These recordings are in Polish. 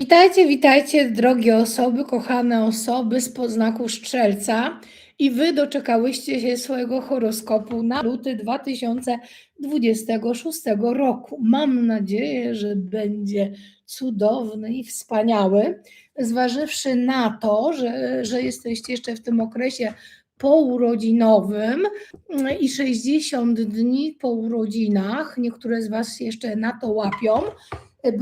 Witajcie, witajcie, drogie osoby, kochane osoby z poznaku Strzelca. I wy doczekałyście się swojego horoskopu na luty 2026 roku. Mam nadzieję, że będzie cudowny i wspaniały, zważywszy na to, że, że jesteście jeszcze w tym okresie pourodzinowym i 60 dni po urodzinach. Niektóre z Was jeszcze na to łapią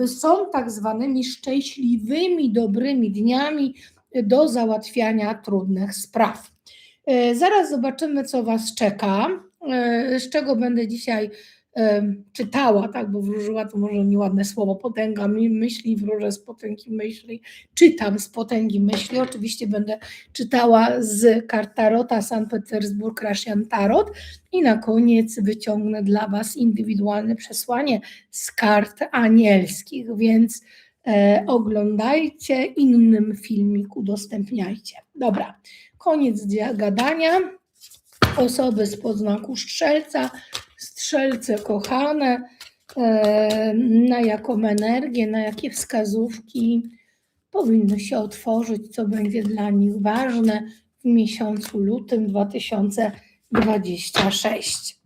są tak zwanymi szczęśliwymi, dobrymi dniami do załatwiania trudnych spraw. E, Zaraz zobaczymy, co Was czeka, e, z czego będę dzisiaj czytała, tak, bo wróżyła to może nieładne słowo, potęga myśli, wróżę z potęgi myśli, czytam z potęgi myśli, oczywiście będę czytała z kart Tarota San Petersburg Russian Tarot i na koniec wyciągnę dla Was indywidualne przesłanie z kart anielskich, więc e, oglądajcie, innym filmik udostępniajcie. Dobra, koniec gadania. Osoby z podznaku strzelca, strzelce kochane, e, na jaką energię, na jakie wskazówki powinny się otworzyć, co będzie dla nich ważne w miesiącu lutym 2026.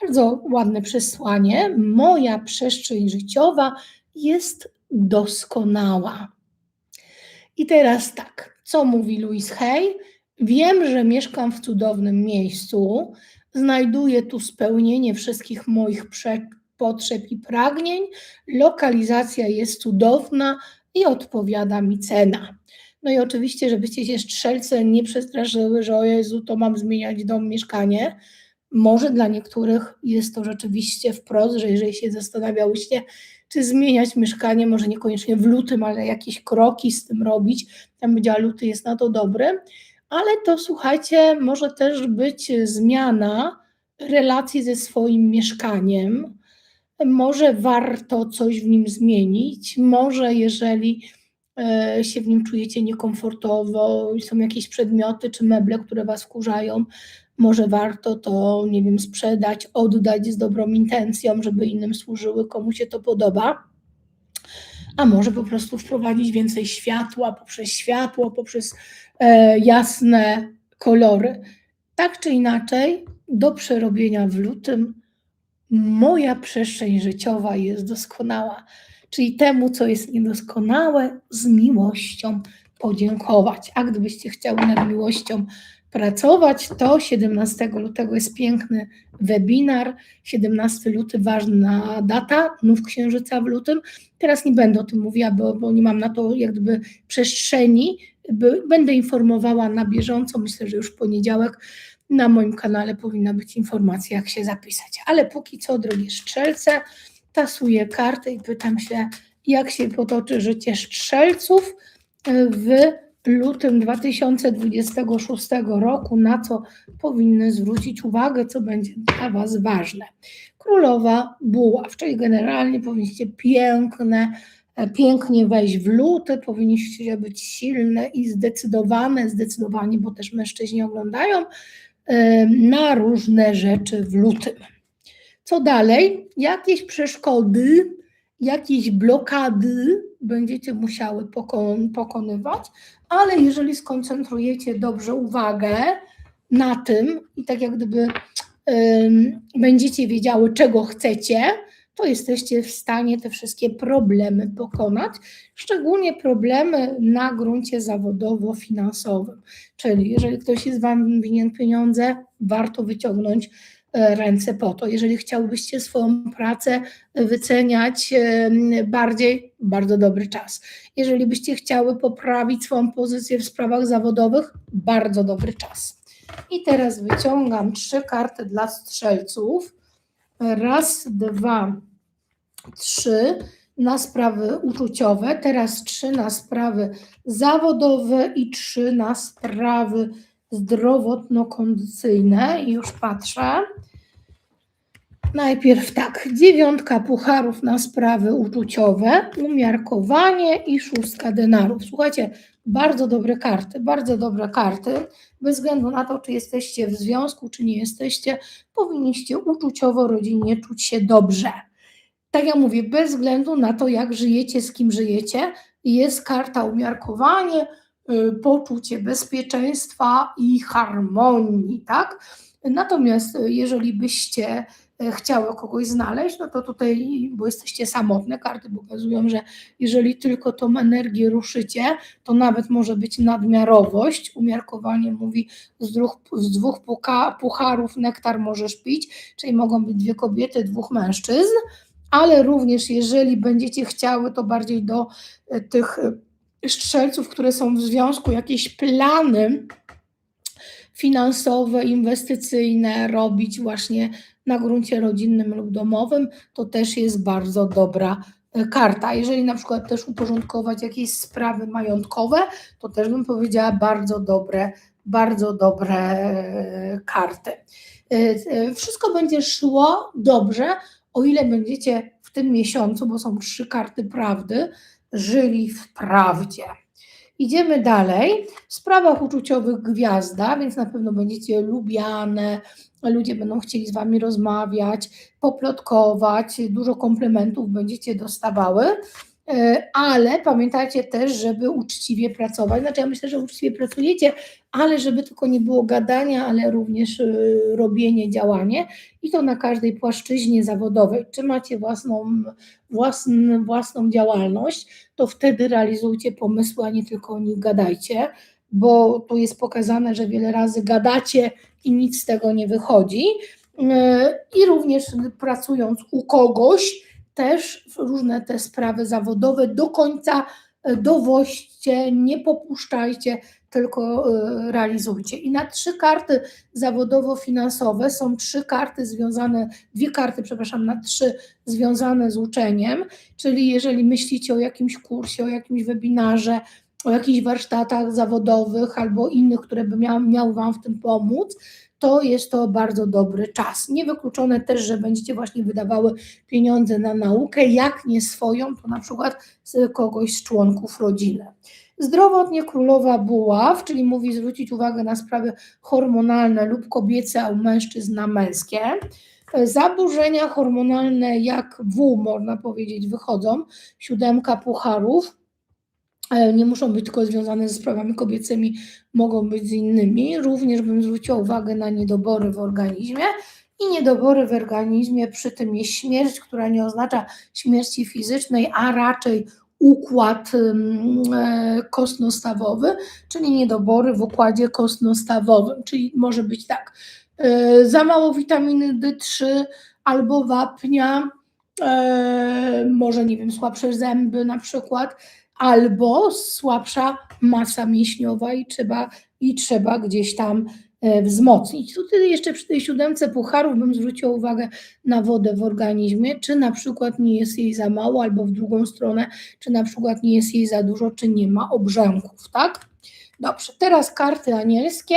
Bardzo ładne przesłanie. Moja przestrzeń życiowa jest doskonała. I teraz tak, co mówi Louis Hay? Wiem, że mieszkam w cudownym miejscu, znajduję tu spełnienie wszystkich moich potrzeb i pragnień. Lokalizacja jest cudowna i odpowiada mi cena. No i oczywiście, żebyście się strzelce nie przestraszyły, że o Jezu, to mam zmieniać dom, mieszkanie. Może dla niektórych jest to rzeczywiście wprost, że jeżeli się zastanawiałyście, czy zmieniać mieszkanie, może niekoniecznie w lutym, ale jakieś kroki z tym robić, tam powiedziała, luty jest na to dobry, ale to słuchajcie, może też być zmiana relacji ze swoim mieszkaniem, może warto coś w nim zmienić, może jeżeli e, się w nim czujecie niekomfortowo, są jakieś przedmioty czy meble, które was wkurzają, może warto to, nie wiem, sprzedać, oddać z dobrą intencją, żeby innym służyły, komu się to podoba. A może po prostu wprowadzić więcej światła poprzez światło, poprzez e, jasne kolory. Tak czy inaczej, do przerobienia w lutym moja przestrzeń życiowa jest doskonała. Czyli temu, co jest niedoskonałe, z miłością podziękować. A gdybyście chciały nad miłością pracować, to 17 lutego jest piękny webinar. 17 luty, ważna data, nów księżyca w lutym. Teraz nie będę o tym mówiła, bo, bo nie mam na to jak gdyby przestrzeni. Będę informowała na bieżąco, myślę, że już w poniedziałek na moim kanale powinna być informacja, jak się zapisać. Ale póki co, drogie strzelce, tasuję karty i pytam się, jak się potoczy życie strzelców w lutym 2026 roku, na co powinny zwrócić uwagę, co będzie dla Was ważne. Królowa buław, czyli generalnie powinniście piękne, e, pięknie wejść w luty, powinniście być silne i zdecydowane, zdecydowanie, bo też mężczyźni oglądają, e, na różne rzeczy w lutym. Co dalej? Jakieś przeszkody, jakieś blokady będziecie musiały pokon- pokonywać, ale jeżeli skoncentrujecie dobrze uwagę na tym i tak jak gdyby ym, będziecie wiedziały, czego chcecie, to jesteście w stanie te wszystkie problemy pokonać, szczególnie problemy na gruncie zawodowo-finansowym. Czyli jeżeli ktoś jest Wam winien pieniądze, warto wyciągnąć ręce po to. Jeżeli chciałbyście swoją pracę wyceniać em, bardziej, bardzo dobry czas. Jeżeli byście chciały poprawić swoją pozycję w sprawach zawodowych, bardzo dobry czas. I teraz wyciągam trzy karty dla strzelców. Raz, dwa, trzy na sprawy uczuciowe, teraz trzy na sprawy zawodowe i trzy na sprawy zdrowotno-kondycyjne. I już patrzę. Najpierw tak, dziewiątka pucharów na sprawy uczuciowe, umiarkowanie i szóstka denarów. Słuchajcie, bardzo dobre karty, bardzo dobre karty. Bez względu na to, czy jesteście w związku, czy nie jesteście, powinniście uczuciowo, rodzinnie czuć się dobrze. tak jak mówię, bez względu na to, jak żyjecie, z kim żyjecie, jest karta umiarkowanie, poczucie bezpieczeństwa i harmonii, tak? Natomiast y, jeżeli byście y, chciały kogoś znaleźć, no to tutaj, bo jesteście samotne, karty pokazują, że jeżeli tylko tą energię ruszycie, to nawet może być nadmiarowość. Umiarkowanie mówi, z dwóch, z dwóch puka, pucharów nektar możesz pić, czyli mogą być dwie kobiety, dwóch mężczyzn, ale również jeżeli będziecie chciały, to bardziej do tych strzelców, które są w związku, jakieś plany finansowe, inwestycyjne robić właśnie na gruncie rodzinnym lub domowym, to też jest bardzo dobra e, karta. Jeżeli na przykład też uporządkować jakieś sprawy majątkowe, to też bym powiedziała bardzo dobre, bardzo dobre karty. Wszystko będzie szło dobrze, o ile będziecie w tym miesiącu, bo są trzy karty prawdy, żyli w prawdzie. Idziemy dalej. W sprawach uczuciowych gwiazda, więc na pewno będziecie lubiane, ludzie będą chcieli z wami rozmawiać, poplotkować, dużo komplementów będziecie dostawały. E, ale pamiętajcie też, żeby uczciwie pracować. Znaczy, ja myślę, że uczciwie pracujecie, ale żeby tylko nie było gadania, ale również e, robienie, działanie i to na każdej płaszczyźnie zawodowej. Czy macie własną, własną, własną działalność, to wtedy realizujcie pomysły, a nie tylko o nich gadajcie, bo tu jest pokazane, że wiele razy gadacie i nic z tego nie wychodzi. E, I również pracując u kogoś, też różne te sprawy zawodowe do końca e, dowoźcie, nie popuszczajcie, tylko e, realizujcie. I na trzy karty zawodowo-finansowe są trzy karty związane, dwie karty, przepraszam, na trzy związane z uczeniem, czyli jeżeli myślicie o jakimś kursie, o jakimś webinarze, o jakichś warsztatach zawodowych albo innych, które by miały, miały Wam w tym pomóc, to jest to bardzo dobry czas. Niewykluczone też, że będziecie właśnie wydawały pieniądze na naukę, jak nie swoją, to na przykład z kogoś z członków rodziny. Zdrowotnie królowa buław, czyli mówi zwrócić uwagę na sprawy hormonalne lub kobiece, a u mężczyzn na męskie. Zaburzenia hormonalne jak W, można powiedzieć, wychodzą. Siódemka pucharów nie muszą być tylko związane ze sprawami kobiecymi, mogą być z innymi. Również bym zwróciła uwagę na niedobory w organizmie. I niedobory w organizmie, przy tym jest śmierć, która nie oznacza śmierci fizycznej, a raczej układ e, kostnostawowy, czyli niedobory w układzie kostnostawowym. Czyli może być tak, e, za mało witaminy D3 albo wapnia, e, może nie wiem, słabsze zęby na przykład, albo słabsza masa mięśniowa i trzeba, i trzeba gdzieś tam e, wzmocnić. Tutaj jeszcze przy tej siódemce pucharów bym zwróciła uwagę na wodę w organizmie, czy na przykład nie jest jej za mało, albo w drugą stronę, czy na przykład nie jest jej za dużo, czy nie ma obrzęków, tak? Dobrze, teraz karty anielskie,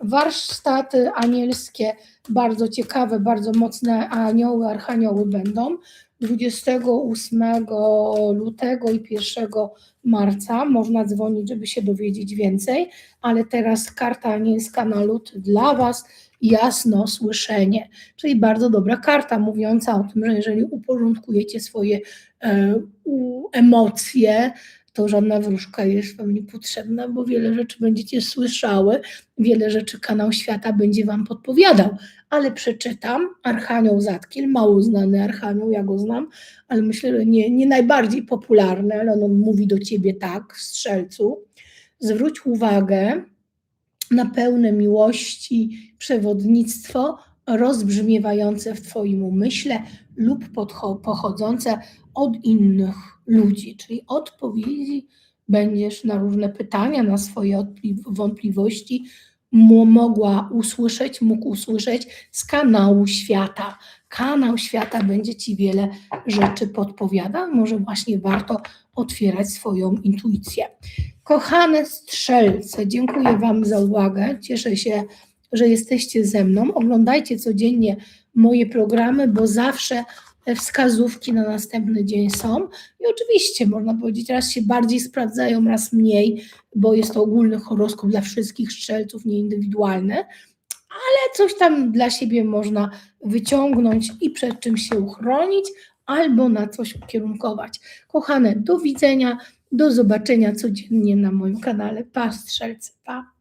warsztaty anielskie, bardzo ciekawe, bardzo mocne anioły, archanioły będą. 28 lutego i 1 marca. Można dzwonić, żeby się dowiedzieć więcej, ale teraz karta anielska na lód dla Was, jasno słyszenie, czyli bardzo dobra karta mówiąca o tym, że jeżeli uporządkujecie swoje e, u, emocje, to żadna wróżka jest Wam niepotrzebna, bo wiele rzeczy będziecie słyszały, wiele rzeczy kanał świata będzie Wam podpowiadał. Ale przeczytam Archanioł Zatkiel, mało znany Archanioł, ja go znam, ale myślę, że nie, nie najbardziej popularny, ale on mówi do Ciebie tak, strzelcu. Zwróć uwagę na pełne miłości przewodnictwo rozbrzmiewające w Twoim umyśle lub pochodzące od innych ludzi, czyli odpowiedzi będziesz na różne pytania, na swoje wątpliwości mogła usłyszeć, mógł usłyszeć z kanału świata. Kanał świata będzie Ci wiele rzeczy podpowiadał, może właśnie warto otwierać swoją intuicję. Kochane strzelce, dziękuję Wam za uwagę. Cieszę się, że jesteście ze mną. Oglądajcie codziennie moje programy, bo zawsze wskazówki na następny dzień są. I oczywiście można powiedzieć, raz się bardziej sprawdzają, raz mniej, bo jest to ogólny horoskop dla wszystkich strzelców, nie indywidualny, ale coś tam dla siebie można wyciągnąć i przed czym się uchronić, albo na coś ukierunkować. Kochane, do widzenia, do zobaczenia codziennie na moim kanale. Pa, strzelce, pa.